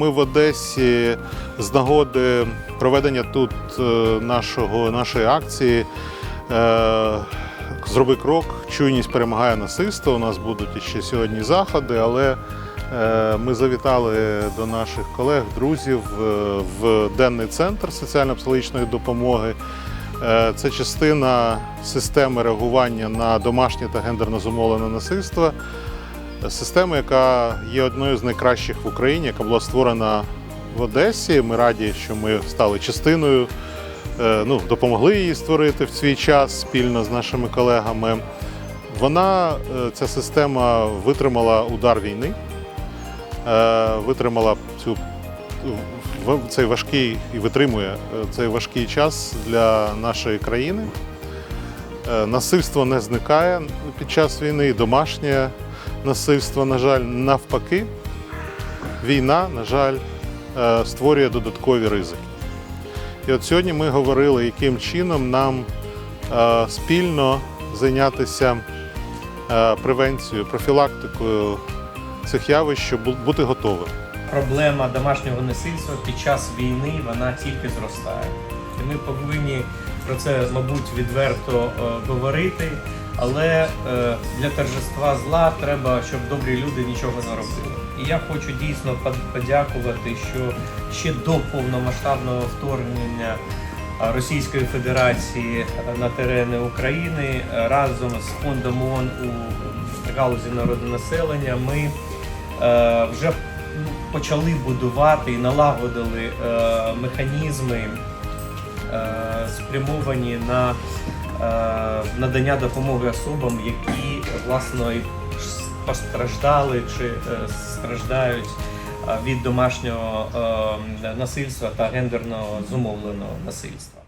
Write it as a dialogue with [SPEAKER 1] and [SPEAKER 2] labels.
[SPEAKER 1] ми в Одесі з нагоди проведення тут е, нашого, нашої акції е, Зроби крок, чуйність перемагає насильство. У нас будуть ще сьогодні заходи, але е, ми завітали до наших колег, друзів в денний центр соціально-психологічної допомоги. Це частина системи реагування на домашнє та гендерно зумовлене насильство. Система, яка є одною з найкращих в Україні, яка була створена в Одесі. Ми раді, що ми стали частиною, е, ну, допомогли її створити в свій час спільно з нашими колегами. Вона, е, ця система, витримала удар війни, е, витримала цю цей важкий і витримує цей важкий час для нашої країни. Насильство не зникає під час війни, домашнє насильство, на жаль, навпаки. Війна, на жаль, е, створює додаткові ризики. І от сьогодні ми говорили, яким чином нам е, спільно зайнятися е, превенцією, профілактикою цих явищ, щоб бути готовим.
[SPEAKER 2] проблема домашнього насильства під час війни вона тільки зростає. І ми повинні про це, мабуть, відверто говорити. Але е, для торжества зла треба, щоб добрі люди нічого не робили. І я хочу дійсно подякувати, що ще до повномасштабного вторгнення е, Російської Федерації на терени України е, разом з фондом ООН у галузі народонаселення ми е, вже почали будувати і налагодили е, механізми, е, спрямовані на е, надання допомоги особам, які власно постраждали чи е, страждають е, від домашнього е, насильства та гендерно зумовленого насильства.